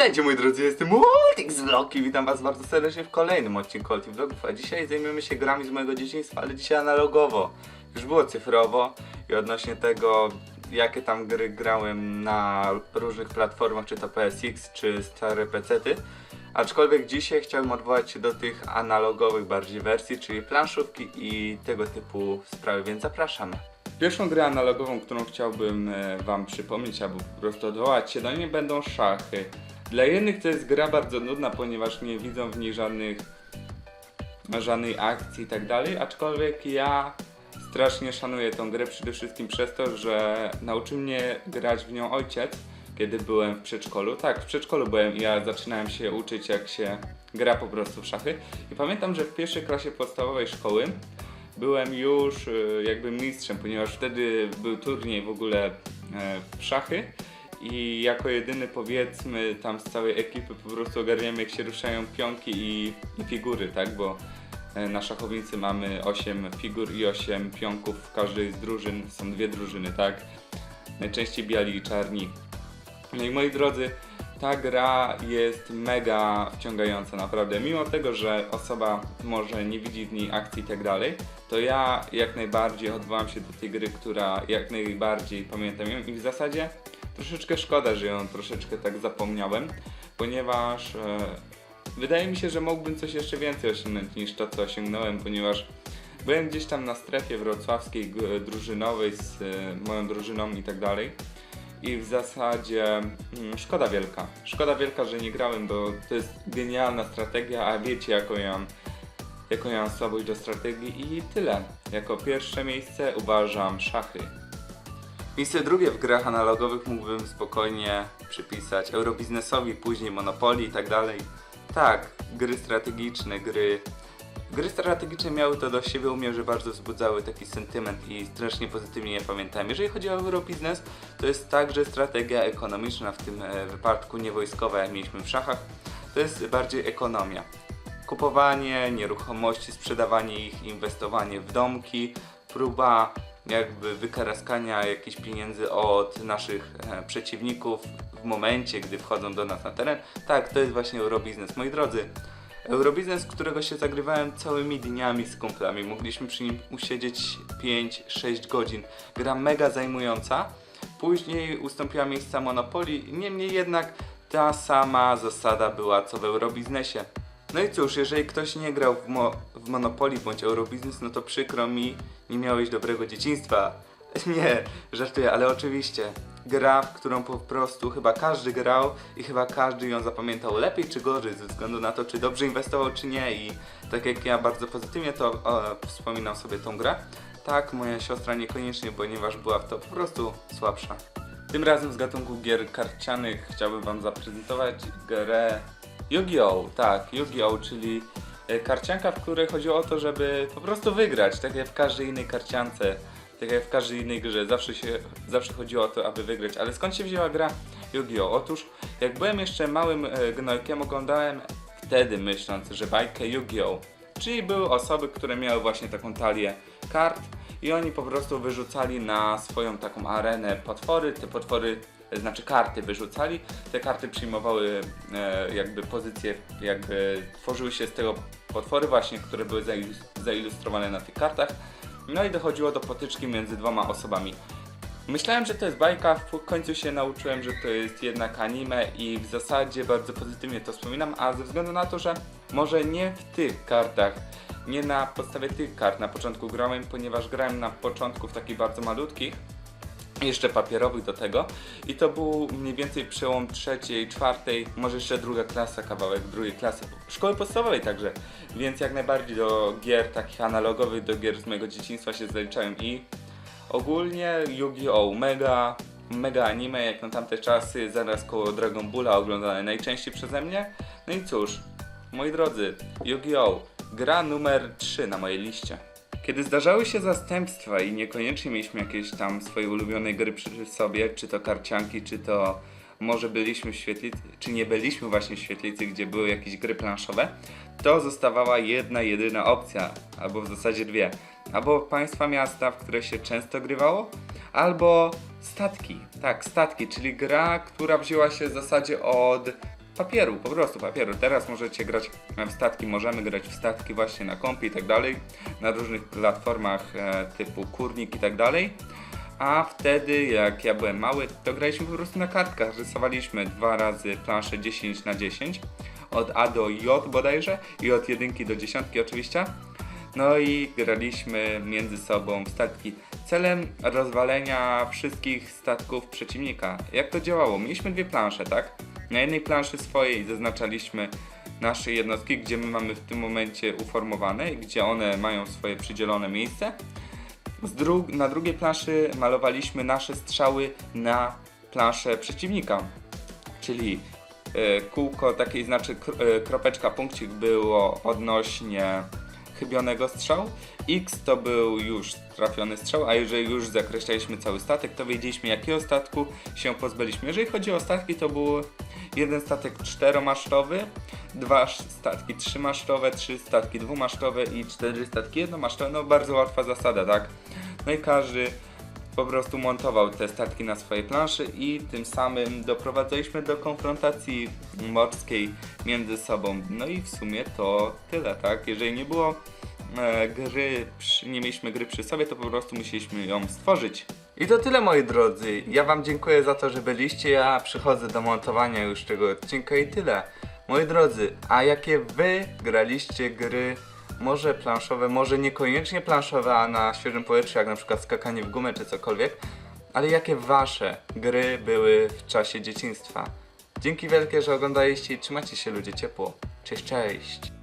Witajcie moi drodzy, jestem Multix Vlog i witam was bardzo serdecznie w kolejnym odcinku Multi Vlogów, a dzisiaj zajmiemy się grami z mojego dzieciństwa, ale dzisiaj analogowo. Już było cyfrowo i odnośnie tego, jakie tam gry grałem na różnych platformach, czy to PSX, czy stare pecety. Aczkolwiek dzisiaj chciałbym odwołać się do tych analogowych bardziej wersji, czyli planszówki i tego typu sprawy, więc zapraszamy. Pierwszą grę analogową, którą chciałbym e, Wam przypomnieć, albo po prostu odwołać się do niej, będą szachy. Dla jednych to jest gra bardzo nudna, ponieważ nie widzą w niej żadnych, żadnej akcji i tak dalej, aczkolwiek ja strasznie szanuję tą grę przede wszystkim przez to, że nauczył mnie grać w nią ojciec, kiedy byłem w przedszkolu. Tak, w przedszkolu byłem i ja zaczynałem się uczyć jak się gra po prostu w szachy. I pamiętam, że w pierwszej klasie podstawowej szkoły byłem już e, jakby mistrzem, ponieważ wtedy był turniej w ogóle e, w szachy i jako jedyny powiedzmy tam z całej ekipy po prostu ogarniamy jak się ruszają pionki i, i figury, tak, bo e, na szachownicy mamy 8 figur i 8 pionków w każdej z drużyn, są dwie drużyny, tak, najczęściej biali i czarni. No i moi drodzy, ta gra jest mega wciągająca naprawdę. Mimo tego, że osoba może nie widzi w niej akcji i tak dalej, to ja jak najbardziej odwołam się do tej gry, która jak najbardziej pamiętam ją i w zasadzie troszeczkę szkoda, że ją troszeczkę tak zapomniałem, ponieważ e, wydaje mi się, że mógłbym coś jeszcze więcej osiągnąć niż to, co osiągnąłem, ponieważ byłem gdzieś tam na strefie wrocławskiej drużynowej z e, moją drużyną i tak dalej. I w zasadzie mm, szkoda wielka. Szkoda wielka, że nie grałem, bo to jest genialna strategia, a wiecie jaką ja mam, jaką ja mam słabość do strategii i tyle. Jako pierwsze miejsce uważam szachy. Miejsce drugie w grach analogowych mógłbym spokojnie przypisać Eurobiznesowi, później Monopoly i tak dalej. Tak, gry strategiczne, gry Gry strategiczne miały to do siebie u mnie, że bardzo wzbudzały taki sentyment i strasznie pozytywnie je pamiętałem. Jeżeli chodzi o Eurobiznes, to jest także strategia ekonomiczna, w tym e, wypadku nie wojskowa, jak mieliśmy w szachach. To jest bardziej ekonomia. Kupowanie nieruchomości, sprzedawanie ich, inwestowanie w domki, próba jakby wykaraskania jakichś pieniędzy od naszych e, przeciwników w momencie, gdy wchodzą do nas na teren. Tak, to jest właśnie Eurobiznes. Moi drodzy, Eurobiznes, którego się zagrywałem całymi dniami z kumplami. Mogliśmy przy nim usiedzieć 5-6 godzin. Gra mega zajmująca. Później ustąpiła miejsca Monopoly, niemniej jednak ta sama zasada była co w Eurobiznesie. No i cóż, jeżeli ktoś nie grał w, mo- w Monopoly bądź Eurobiznes, no to przykro mi, nie miałeś dobrego dzieciństwa. Nie, żartuję, ale oczywiście. Gra, w którą po prostu chyba każdy grał i chyba każdy ją zapamiętał lepiej czy gorzej, ze względu na to, czy dobrze inwestował, czy nie. I tak jak ja bardzo pozytywnie to e, wspominam sobie tą grę, tak moja siostra niekoniecznie, ponieważ była w to po prostu słabsza. Tym razem z gatunku gier karcianych chciałbym Wam zaprezentować grę Yu-Gi-Oh! Tak, Yu-Gi-Oh! czyli e, karcianka, w której chodziło o to, żeby po prostu wygrać, tak jak w każdej innej karciance, tak jak w każdej innej grze. Zawsze, się, zawsze chodziło o to, aby wygrać. Ale skąd się wzięła gra Yu-Gi-Oh! Otóż, jak byłem jeszcze małym e, gnojkiem, oglądałem wtedy myśląc, że bajkę Yu-Gi-Oh! Czyli były osoby, które miały właśnie taką talię kart i oni po prostu wyrzucali na swoją taką arenę potwory. Te potwory, znaczy karty wyrzucali. Te karty przyjmowały e, jakby pozycje, jakby tworzyły się z tego potwory właśnie, które były zailus- zailustrowane na tych kartach. No i dochodziło do potyczki między dwoma osobami. Myślałem, że to jest bajka, w końcu się nauczyłem, że to jest jednak anime i w zasadzie bardzo pozytywnie to wspominam, a ze względu na to, że może nie w tych kartach, nie na podstawie tych kart na początku grałem, ponieważ grałem na początku w takich bardzo malutkich, jeszcze papierowych do tego i to był mniej więcej przełom trzeciej, czwartej, może jeszcze druga klasa, kawałek drugiej klasy, szkoły podstawowej także, więc jak najbardziej do gier takich analogowych, do gier z mojego dzieciństwa się zaliczałem i ogólnie Yu-Gi-Oh! mega, mega anime jak na tamte czasy, zaraz koło Dragon Balla oglądane najczęściej przeze mnie, no i cóż, moi drodzy, Yu-Gi-Oh! gra numer 3 na mojej liście. Kiedy zdarzały się zastępstwa i niekoniecznie mieliśmy jakieś tam swoje ulubione gry przy sobie, czy to karcianki, czy to może byliśmy w świetlicy, czy nie byliśmy właśnie w świetlicy, gdzie były jakieś gry planszowe, to zostawała jedna, jedyna opcja, albo w zasadzie dwie. Albo państwa miasta, w które się często grywało, albo statki. Tak, statki, czyli gra, która wzięła się w zasadzie od papieru, po prostu papieru. Teraz możecie grać w statki, możemy grać w statki właśnie na kompie i tak dalej, na różnych platformach e, typu kurnik i tak dalej. A wtedy, jak ja byłem mały, to graliśmy po prostu na kartkach. Rysowaliśmy dwa razy planszę 10 na 10 od A do J bodajże i od jedynki do dziesiątki oczywiście. No i graliśmy między sobą w statki celem rozwalenia wszystkich statków przeciwnika. Jak to działało? Mieliśmy dwie plansze, tak? Na jednej planszy swojej zaznaczaliśmy nasze jednostki, gdzie my mamy w tym momencie uformowane i gdzie one mają swoje przydzielone miejsce. Dru- na drugiej planszy malowaliśmy nasze strzały na planszę przeciwnika. Czyli e, kółko, takiej znaczy e, kropeczka, punkcik było odnośnie chybionego strzału. X to był już trafiony strzał, a jeżeli już zakreślaliśmy cały statek, to wiedzieliśmy jakiego statku się pozbyliśmy. Jeżeli chodzi o statki, to był jeden statek czteromasztowy, dwa statki trzymasztowe, trzy statki dwumasztowe i cztery statki jednomasztowe. No bardzo łatwa zasada, tak? No i każdy po prostu montował te statki na swojej planszy i tym samym doprowadzaliśmy do konfrontacji morskiej między sobą. No i w sumie to tyle, tak? Jeżeli nie było e, gry, nie mieliśmy gry przy sobie, to po prostu musieliśmy ją stworzyć. I to tyle moi drodzy. Ja wam dziękuję za to, że byliście. Ja przychodzę do montowania już tego odcinka i tyle. Moi drodzy, a jakie wy graliście gry może planszowe, może niekoniecznie planszowe, a na świeżym powietrzu, jak na przykład skakanie w gumę czy cokolwiek, ale jakie wasze gry były w czasie dzieciństwa? Dzięki wielkie, że oglądaliście i trzymacie się ludzie ciepło. Cześć, cześć!